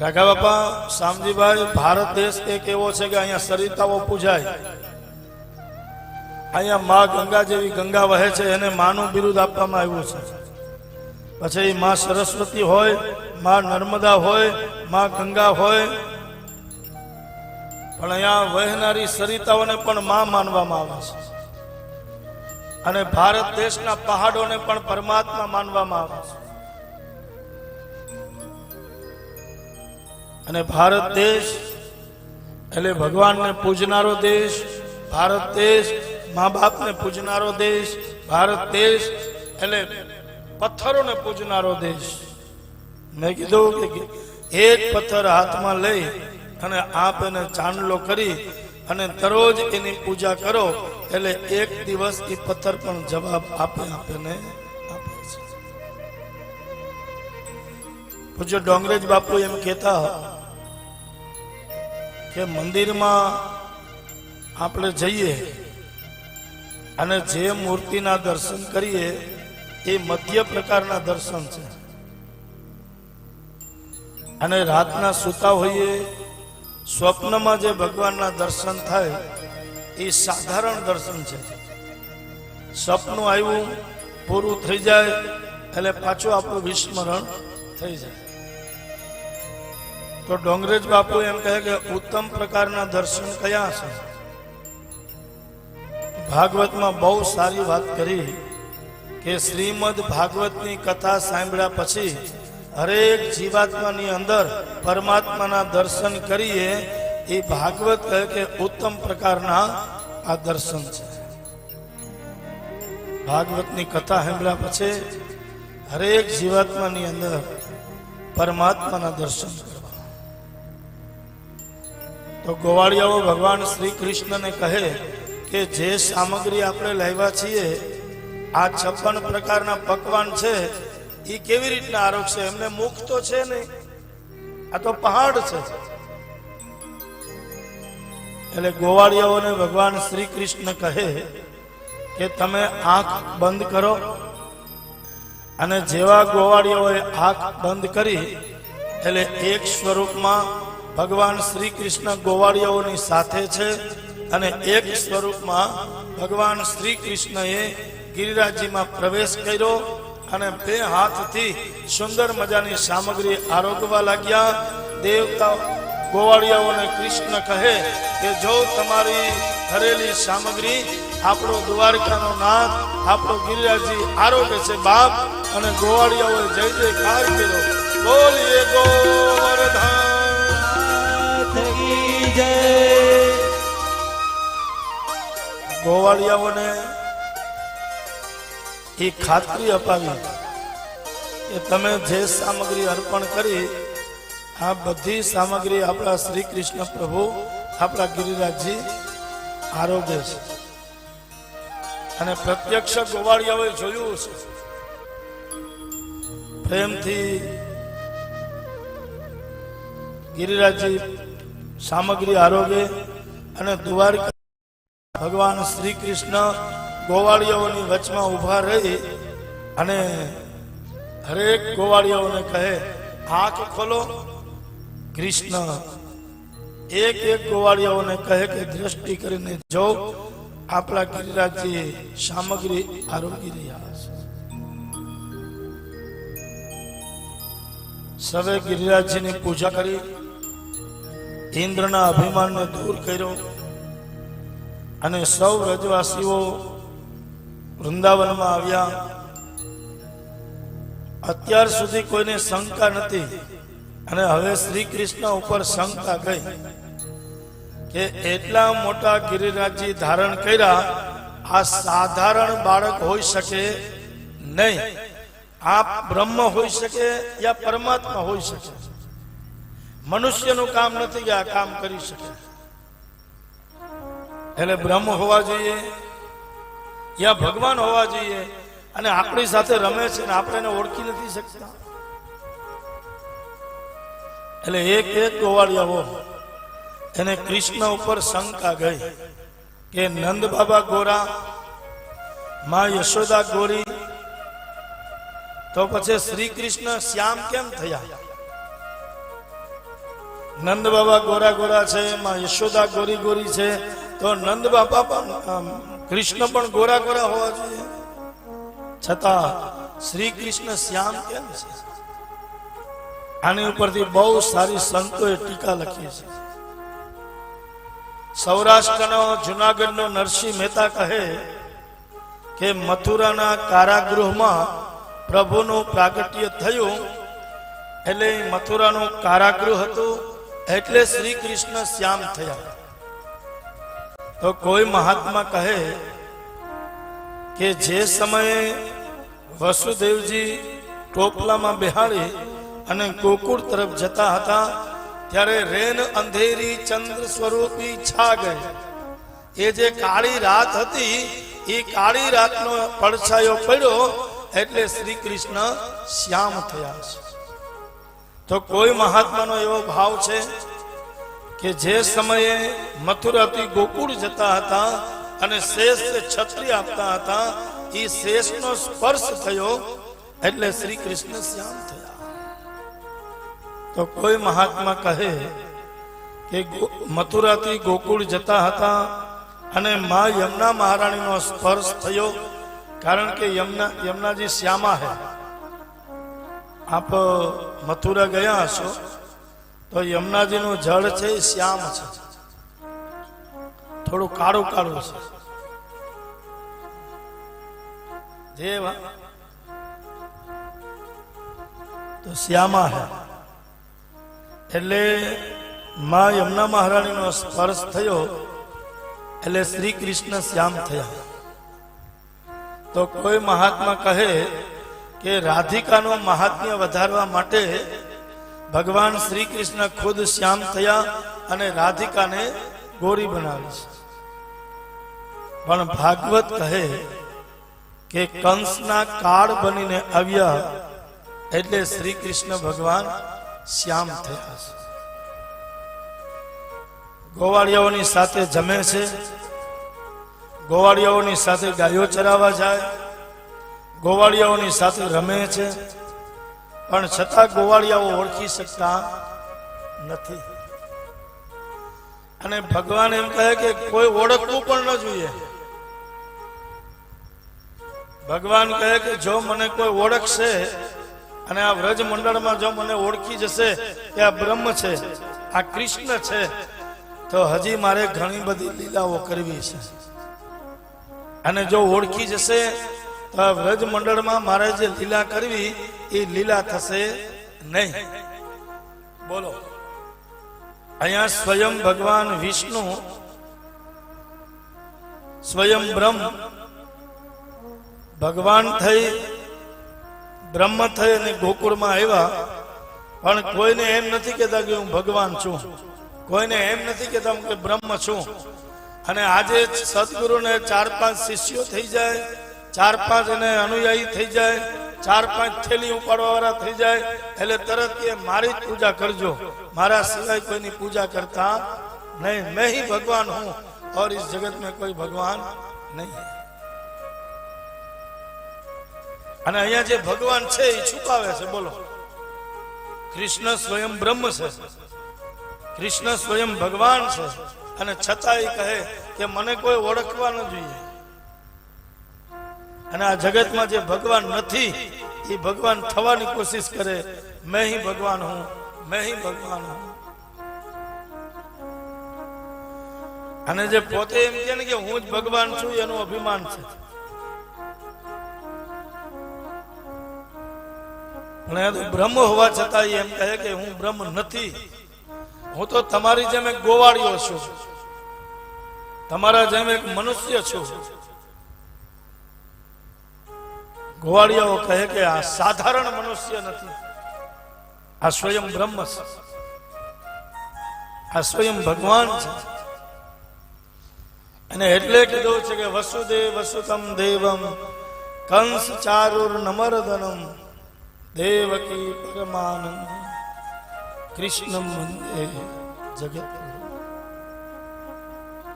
રાઘા બાપા શામજીભાઈ ભારત દેશ એક એવો છે કે અહીંયા સરિતાઓ પૂજાય. અહીંયા મા ગંગા જેવી ગંગા વહે છે, એને માનું બિરુદ આપવામાં આવ્યું છે. પછી મા સરસ્વતી હોય, મા નર્મદા હોય, મા ગંગા હોય. પણ અહીંયા વહેનારી સરિતાઓને પણ મા માનવામાં આવે છે. અને ભારત દેશના પહાડોને પણ પરમાત્મા માનવામાં આવે છે. અને ભારત દેશ, એટલે ભગવાનને પૂજનારો દેશ, ભારત દેશ મા બાપને પૂજનારો દેશ, ભારત દેશ, એટલે પથ્થરોને પૂજનારો દેશ. મેં કીધું કે એક પથ્થર હાથમાં લઈ અને આપ એને ચાંદલો કરી અને દરરોજ એની પૂજા કરો, એટલે એક દિવસ એ પથ્થર પણ જવાબ આપે આપેને આપે ડોંગરેજ બાપુ એમ કહેતા કે મંદિરમાં આપણે જઈએ અને જે મૂર્તિના દર્શન કરીએ, એ મધ્ય પ્રકારના દર્શન છે. અને રાતના સૂતા હોઈએ, સ્વપ્નમાં જે ભગવાનના દર્શન થાય, એ સાધારણ દર્શન છે. સપનું આવ્યું, પૂરું થઈ જાય, એટલે પાછું આપણું વિસ્મરણ થઈ જાય. તો ડોંગરેજ બાપુ એમ કહે કે ઉત્તમ પ્રકારના દર્શન કયા છે? ભાગવતમાં બહુ સારી વાત કરી કે શ્રીમદ ભાગવતની કથા સાંભળ્યા પછી હરેક જીવાત્માની અંદર પરમાત્માના દર્શન કરીએ, એ ભાગવત કહે કે ઉત્તમ પ્રકારના આ દર્શન છે. ભાગવતની કથા સાંભળ્યા પછી હરેક જીવાત્માની અંદર પરમાત્માના દર્શન તો ગોવાળિયાઓ ભગવાન શ્રી કૃષ્ણને કહે કે જે સામગ્રી આપણે લાવ્યા છીએ, આ છપ્પન પ્રકારના પકવાન છે એ કેવી રીતના આરોગશે એમને મુખ તો છે નહીં. આ તો પહાડ છે. એટલે ગોવાળિયાઓને ભગવાન શ્રી કૃષ્ણ કહે કે તમે આંખ બંધ કરો અને જેવા ગોવાળિયાઓએ આંખ બંધ કરી, એટલે એક સ્વરૂપમાં ભગવાન શ્રી કૃષ્ણ ગોવાળિયાઓની સાથે છે અને એક સ્વરૂપમાં ભગવાન શ્રી કૃષ્ણએ ગિરિરાજજીમાં પ્રવેશ કર્યો અને બે હાથથી સુંદર મજાની સામગ્રી આરોગવા લાગ્યા. દેવતા ગોવાળિયાઓને કૃષ્ણ કહે કે, જો તમારી ધરેલી સામગ્રી, આપણો દ્વારકાનો નાથ, આપણો ગિરિરાજી આરોગ્ય છે બાપ અને ગોવાળિયાઓએ જય જયકાર કર્યો. બોલીએ ગોવર્ધન! ગોવાળિયાઓને એ ખાતરી અપાવી. કે તમે જે સામગ્રી અર્પણ કરી, આ બધી સામગ્રી આપણા શ્રી કૃષ્ણ પ્રભુ, આપણા ગિરિરાજજી આરોગ્ય છે. અને પ્રત્યક્ષ ગોવાળિયાઓએ જોયું છે પ્રેમથી ગિરિરાજજી સામગ્રી આરોગ્ય અને દ્વારકા ભગવાન શ્રી કૃષ્ણ ગોવાળિયાઓની વચમાં ઊભા રહી અને હરેક ગોવાળિયાઓને કહે, આંખ ખોલો. કૃષ્ણ એક એક ગોવાળિયાઓને કહે કે, દ્રષ્ટિ કરીને જો આપણા ગિરિરાજજી સામગ્રી આરોગી રહ્યા છે. સવે ગિરિરાજજીની પૂજા કરી, ઇન્દ્રના અભિમાનને દૂર કર્યો. અને સૌ રજવાસીઓ વૃંદાવનમાં આવ્યા. અત્યાર સુધી કોઈને શંકા નથી અને હવે શ્રી કૃષ્ણ ઉપર શંકા ગઈ કે એટલા મોટા ગિરિરાજજી ધારણ કર્યા, આ સાધારણ બાળક હોઈ શકે નહીં. આ બ્રહ્મ હોઈ શકે યા પરમાત્મા હોઈ શકે. મનુષ્યનું કામ નથી કે આ કામ કરી શકે. એટલે બ્રહ્મ હોવા જોઈએ, યા ભગવાન હોવા જોઈએ, અને આપણી સાથે રમે છે ને આપણે એને ઓળખી નથી શકતા. એટલે એક એક ગોવાળિયાઓ, એને કૃષ્ણ ઉપર શંકા ગઈ કે નંદ બાબા ગોરા, માં યશોદા ગોરી, તો પછી શ્રી કૃષ્ણ શ્યામ કેમ થયા? નંદ બાબા ગોરા ગોરા છે, માં યશોદા ગોરી ગોરી છે તો નંદ બાબા પણ કૃષ્ણ પણ ગોરા ગોરા હોવા જોઈએ. છતાં શ્રી કૃષ્ણ શ્યામ કેમ છે? આની ઉપરથી બહુ સારી સંતોએ ટીકા લખી છે. સૌરાષ્ટ્રનો જુનાગઢનો નરસિંહ મહેતા કહે કે મથુરાના કારાગૃહમાં પ્રભુનું પ્રાગટ્ય થયું એટલે મથુરાનું કારાગૃહ હતું એટલે શ્રી કૃષ્ણ શ્યામ થયા. તો કોઈ મહાત્મા કહે કે જે સમયે વસુદેવજી ટોપલામાં બિહાડી અને ગોકુળ તરફ જતા હતા, ત્યારે રેન અંધેરી ચંદ્ર સ્વરૂપી છા ગઈ. એ જે કાળી રાત હતી, એ કાળી રાતનો પડછાયો પડ્યો એટલે શ્રી કૃષ્ણ શ્યામ થયા છે. તો કોઈ મહાત્માનો એવો ભાવ છે? કે જે સમયે મથુરાથી ગોકુળ જતા હતા અને શેષ છત્રી આપતા હતા એ શેષનો સ્પર્શ થયો એટલે શ્રી કૃષ્ણ શ્યામ થયા. તો કોઈ મહાત્મા કહે કે મથુરાથી ગોકુળ જતા હતા અને મા યમુના મહારાણીનો સ્પર્શ થયો, કારણ કે યમુના, યમુનાજી શ્યામા હે. આપ મથુરા ગયા હશો? તો યમુનાજીનું જળ છે, એ શ્યામ છે. થોડું કાળું કાળું છે. જે તો શ્યામા હે. એટલે મા યમુના મહારાણીનો સ્પર્શ થયો, એટલે શ્રી કૃષ્ણ શ્યામ થયા. તો કોઈ મહાત્મા કહે કે રાધિકાનું મહાત્મ્ય વધારવા માટે ભગવાન શ્રી કૃષ્ણ ખુદ શ્યામ થયા અને રાધિકાને ગોરી બનાવી છે. પણ ભાગવત કહે કે કંસના કાળ બનીને આવ્યા એટલે શ્રી કૃષ્ણ ભગવાન શ્યામ થયા છે. ગોવાળિયાઓની સાથે જમે છે. ગોવાળિયાઓની સાથે ગાયો ચરાવવા જાય. ગોવાળિયાઓની સાથે રમે છે. પણ છતાં ગોવાળિયાઓ ઓળખી શકતા નથી. અને ભગવાન એમ કહે કે કોઈ ઓળખવું પણ ન જોઈએ. ભગવાન કહે કે જો મને કોઈ ઓળખશે અને આ વ્રજ મંડળમાં જો મને ઓળખી જશે કે આ બ્રહ્મ છે, આ કૃષ્ણ છે, તો હજી મારે ઘણી બધી લીલાઓ કરવી છે. અને જો ઓળખી જશે તો વ્રજ મંડળમાં મારે જે લીલા કરવી, એ લીલા થશે નહીં. બોલો. અહીંયા સ્વયં ભગવાન વિષ્ણુ, સ્વયં બ્રહ્મ. ભગવાન થઈ, બ્રહ્મ થઈ અને ગોકુળમાં આવ્યા. પણ કોઈને એમ નથી કહેતા કે હું ભગવાન છું. કોઈને એમ નથી કહેતા હું કે બ્રહ્મ છું. અને આજે સદગુરુને ચાર પાંચ શિષ્યો થઈ જાય. ચાર પાંચ એને અનુયાયી થઈ જાય ચાર પાંચ થેલી ઉપાડવા વાળા થઈ જાય એટલે તરત કે મારી જ પૂજા કરજો મારા સિવાય કોઈની પૂજા કરતા નહીં मैं ही भगवान हूं और इस जगत में कोई भगवान नहीं है અને અહીંયા જે ભગવાન છે એ છુપાવે છે બોલો કૃષ્ણ સ્વયં બ્રહ્મ છે કૃષ્ણ સ્વયં ભગવાન છે અને છતાં એ કહે કે મને કોઈ ઓળખવા ન જોઈએ અને આ જગતમાં જે ભગવાન નથી, એ ભગવાન થવાની કોશિશ કરે, મેં હી ભગવાન હું, મેં હી ભગવાન હું. અને જે પોતે એમ કે ને કે હું જ ભગવાન છું એનું અભિમાન છે. તો બ્રહ્મ હોવા છતાં એમ કહે કે હું બ્રહ્મ નથી, હું તો તમારી જેમ એક ગોવાળીઓ છું. તમારા જેમ એક મનુષ્ય છું. ગોવાળિયાઓ કહે કે આ સાધારણ મનુષ્ય નથી. આ સ્વયં બ્રહ્મ છે. આ સ્વયં ભગવાન છે. અને એટલે કીધું છે કે વસુદેવ વસુતમ દેવમ કંસ ચારુર નમરદનમ દેવકી પરમાનંદ કૃષ્ણ મંદે જગત.